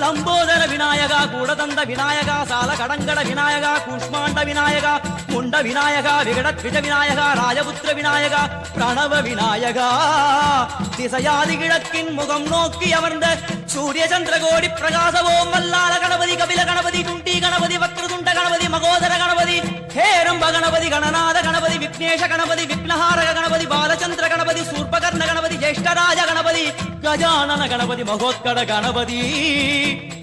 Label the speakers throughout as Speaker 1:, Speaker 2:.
Speaker 1: லம்போதர விநாயகா கூடதந்த விநாயகா சால கடங்கட விநாயகா கூஷ்மாண்ட விநாயகா முண்ட விநாயகா விகடத்விஜ விநாயகா ராஜபுத்திர விநாயகா பிரணவ விநாயகா. திசையாதி கிழக்கின் முகம் நோக்கி அமர்ந்த சூரிய சந்திரகோடி பிரகாச ஓம் மல்லால கணபதி கபில கணபதி குண்டி கணபதி வக்ரதுண்ட கணபதி மகோதர கணபதி ஹேரம்ப கணபதி கணநாத கணபதி விக்னேஷ கணபதி விக்னஹாரக கணபதி பாலச்சந்திர கணபதி சூர்பகர்ண கணபதி ஜேஷ்டராஜ கணபதி கஜானன கணபதி மகோத்கட கணபதி.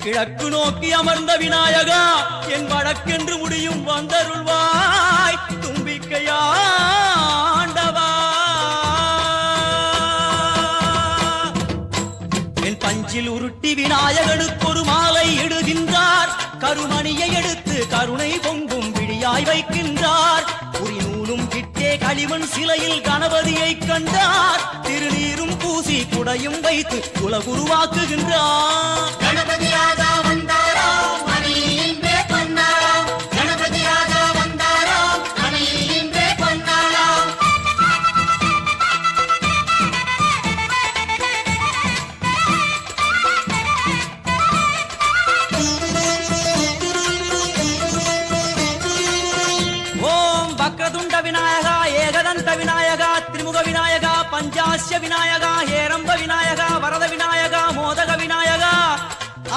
Speaker 1: கிழக்கு நோக்கி அமர்ந்த விநாயகா என் வழக்கென்று முடியும் வந்தருள்வாய். தும்பிக்கையா என் பஞ்சில் உருட்டி விநாயகனுக்கு ஒரு மாலை இடுகின்றார். கருமணியை எடுத்து கருணை பொங்கும் விழியாய் வைக்கின்றார். உரி நூலும் கிட்ட களிமண் சிலையில் கணபதியை கண்டார். திருநீரும் பூசி குடையும் வைத்து உலகுருவாக்குகின்றார்
Speaker 2: கணபதி ராஜா வந்தாராம் மனையில் இன்றே பொன்னாளாம் கணபதி ராஜா வந்தாராம் மனையில் இன்றே பொன்னாளாம்
Speaker 1: ஓம் வக்ரதுண்ட விநாயகா அனந்த விநாயகா திரிமுக விநாயகா பஞ்சாசிய விநாயகா ஹேரம்ப விநாயகா வரத விநாயகா மோதக விநாயகா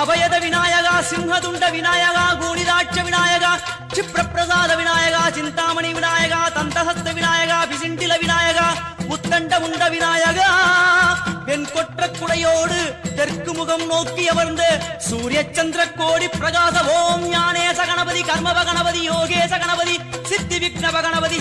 Speaker 1: அபயத விநாயகா சிம்ஹதுண்ட விநாயகா கூணிதாட்ச விநாயகா க்ஷிப்ரப்பிரசாத விநாயகா சிந்தாமணி விநாயகா தந்தஹஸ்த விநாயகா பிசிண்டில விநாயகா உத்தண்ட உண்ட விநாயகா. வெண் கொற்ற குடையோடு தெற்கு முகம் நோக்கி அமர்ந்து சூரிய சந்திர கோடி பிரகாச ஓம் ஞானேச கணபதி கர்மப கணபதி யோகேச கணபதி சித்தி விக்னப கணபதி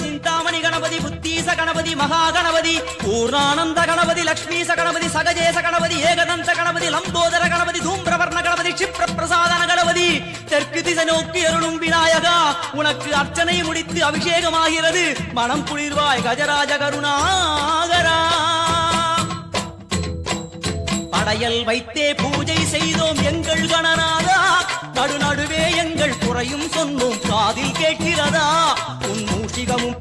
Speaker 1: சிந்தாமணி கணபதி புத்தீச கணபதி மகா கணபதி பூர்ணானந்த கணபதி லக்ஷ்மீச கணபதி சகஜேச கணபதி ஏகதந்த கணபதி லம்போதர கணபதி தூம்பிரவர்ண கணபதி க்ஷிப்ர பிரசாதன கணபதி. தெற்கு திசை நோக்கி அருளும் விநாயகா உனக்கு அர்ச்சனை முடித்து அபிஷேகமாகிறது. மனம் குளிர்வாய் கஜராஜ கருணாகரா. படையல் வைத்தே பூஜை செய்தோம் எங்கள் கணநாதா. நடுநடுவே எங்கள் குறையும் சொன்னோம் காதில் கேட்கிறதா? உன் மூஷிகமும்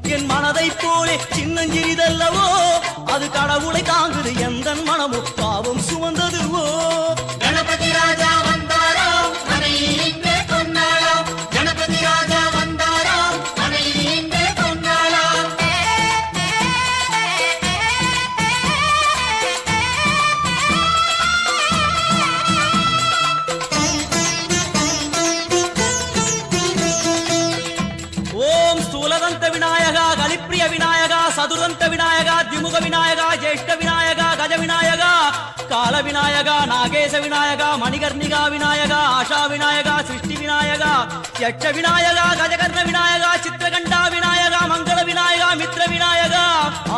Speaker 1: என் போலே சின்னஞ்சிறிதல்லவோ? அது கடவுளை தாங்குது எந்த மனமும். பாவம் சுமந்ததுவோ? விநாயகா நாகேச விநாயகா மணிகர்ணிகா விநாயகா ஆஷா விநாயகா சிருஷ்டி விநாயகா யட்ச விநாயகா கஜகர்ண விநாயகா சித்திரகண்டா விநாயகா மங்கள விநாயகா மித்ர விநாயகா.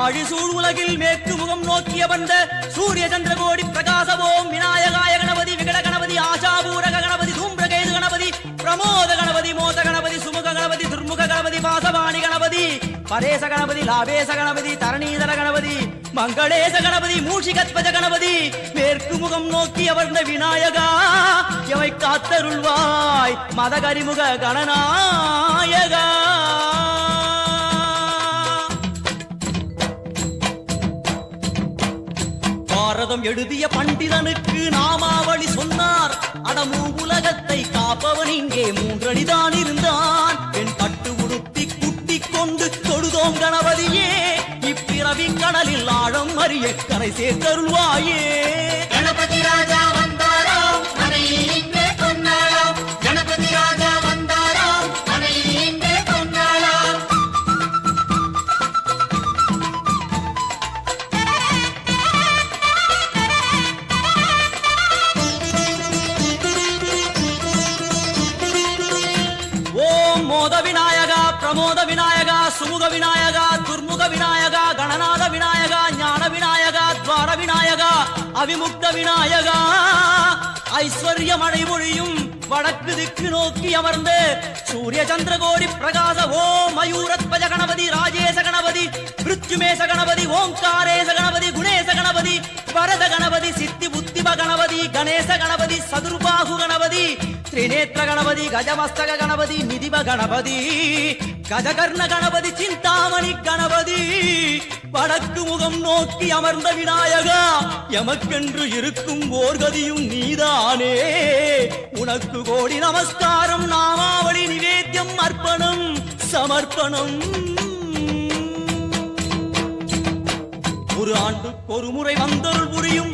Speaker 1: ஆழிசூழ் உலகில் மேற்கு முகம் நோக்கிய வந்த சூரிய சந்திரகோடி பிரகாச ஓம் விநாயகாய கணபதி விகட கணபதி ஆஷாபூரக கணபதி தூம்பிரகேது கணபதி பிரமோத கணபதி மோத கணபதி சுமுக கணபதி துர்முக கணபதி வாசவாணி கணபதி பரேச கணபதி லாபேச கணபதி தரணீதர கணபதி மங்களேச கணபதி மூஷிகத்வஜ கணபதி மேற்கு முகம் நோக்கி அமர்ந்த விநாயகா எவை காத்தருள்வாய் மதகரிமுக கணநாயகா. பாரதம் எழுதிய பண்டிதனுக்கு நாமாவளி சொன்னார். அடமு உலகத்தை காப்பவன் இங்கே மூன்றடிதான் இருந்தான். என் பட்டு உடுத்தி குட்டி கொண்டு தொழுதோம் கணவன் அரிய கரை சேர்த்தருள்வாயே.
Speaker 2: கணபதி ராஜா வந்தாராம் கணபதி ராஜா வந்தாராம் ஓம் மோத விநாயகா பிரமோத
Speaker 1: விநாயகா. சுமுக விநாயகா துர்முக விநாயகா கணநாத விநாயகா ஞான விநாயகா துவார விநாயகா அவிமுக்த விநாயகா. ஐஸ்வர்ய மழை பொழியும் வடக்கு திக்கு நோக்கி அமர்ந்து சூரிய சந்திர கோடி பிரகாச ஓ மயூரத்வஜ கணபதி ராஜேச கணபதி மிருத்யுமேச கணபதி ஓங்காரேச கணபதி குணேச கணபதி வரத கணபதி சித்தி புத்திப கணபதி கணேச கணபதி சதுர்பாகு கணபதி త్రినేత్ర గణపతి గజమస్తక கணபதி నిధివ గణపతి கஜகர்ண கணபதி சிந்தாமணி கணபதி வடக்கு முகம் நோக்கி அமர்ந்த விநாயகா எமக்கென்று இருக்கும் ஓர்கதியும் நீதானே உனக்கு கோடி நமஸ்காரம் நாமாவளி நிவேத்தியம் அர்ப்பணம் சமர்ப்பணம் ஒரு ஆண்டுக்கு ஒரு முறை வந்தருள் புரியும்